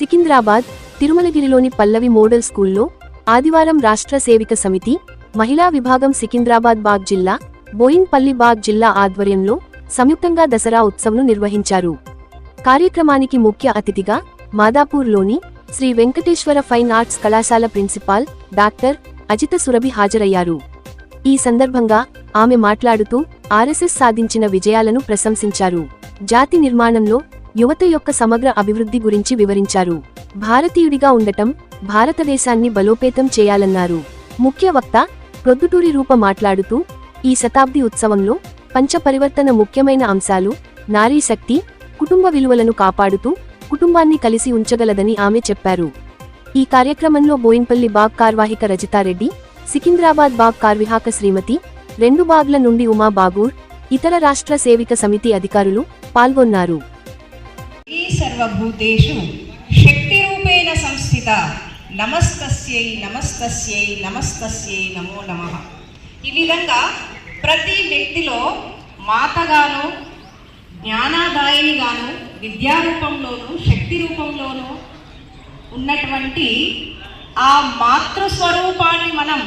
సికింద్రాబాద్ తిరుమలగిరిలోని పల్లవి model స్కూల్లో ఆదివారం రాష్ట్ర సేవిక సమితి మహిళా విభాగం సికింద్రాబాద్ బాగ్ జిల్లా బోయిన్పల్లి బాగ్ జిల్లా ఆధ్వర్యంలో సంయుక్తంగా దసరా ఉత్సవ్ను నిర్వహించారు. కార్యక్రమానికి ముఖ్య అతిథిగా మాదాపూర్లోని శ్రీ వెంకటేశ్వర ఫైన్ ఆర్ట్స్ కళాశాల ప్రిన్సిపాల్ డాక్టర్ అజిత సురభి హాజరయ్యారు. ఈ సందర్భంగా ఆమె మాట్లాడుతూ ఆర్ఎస్ఎస్ సాధించిన విజయాలను ప్రశంసించారు. జాతి నిర్మాణంలో యువత యొక్క సమగ్ర అభివృద్ధి గురించి వివరించారు. భారతీయుడిగా ఉండటం భారతదేశాన్ని బలోపేతం చేయాలన్నారు. ముఖ్య వక్త ప్రొద్దుటూరి రూప మాట్లాడుతూ ఈ శతాబ్ది ఉత్సవంలో పంచపరివర్తన ముఖ్యమైన అంశాలు నారీ శక్తి కుటుంబ విలువలను కాపాడుతూ కుటుంబాన్ని కలిసి ఉంచగలదని ఆమె చెప్పారు. ఈ కార్యక్రమంలో బోయిన్పల్లి బాగ్ కార్వాహిక రజితారెడ్డి సికింద్రాబాద్ బాగ్ కార్విహాక శ్రీమతి రెండు బాగ్ల నుండి ఉమా బాగూర్ ఇతర రాష్ట్ర సేవిక సమితి అధికారులు పాల్గొన్నారు. సర్వభూతేషు శక్తిరూపేణ సంస్థిత నమస్తస్యై నమస్తస్యై నమస్తస్యై నమో నమ ఈ విధంగా ప్రతి వ్యక్తిలో మాతగాను జ్ఞానాదాయినిగాను విద్యా రూపంలోను శక్తి రూపంలోను ఉన్నటువంటి ఆ మాతృస్వరూపాన్ని మనం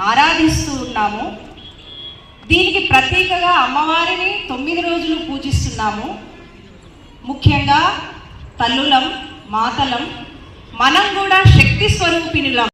ఆరాధిస్తూ ఉన్నాము. దీనికి ప్రత్యేకగా అమ్మవారిని తొమ్మిది రోజులు పూజిస్తున్నాము. ముఖ్యంగా తల్లులం మాతలం మనం కూడా శక్తి స్వరూపిణులం.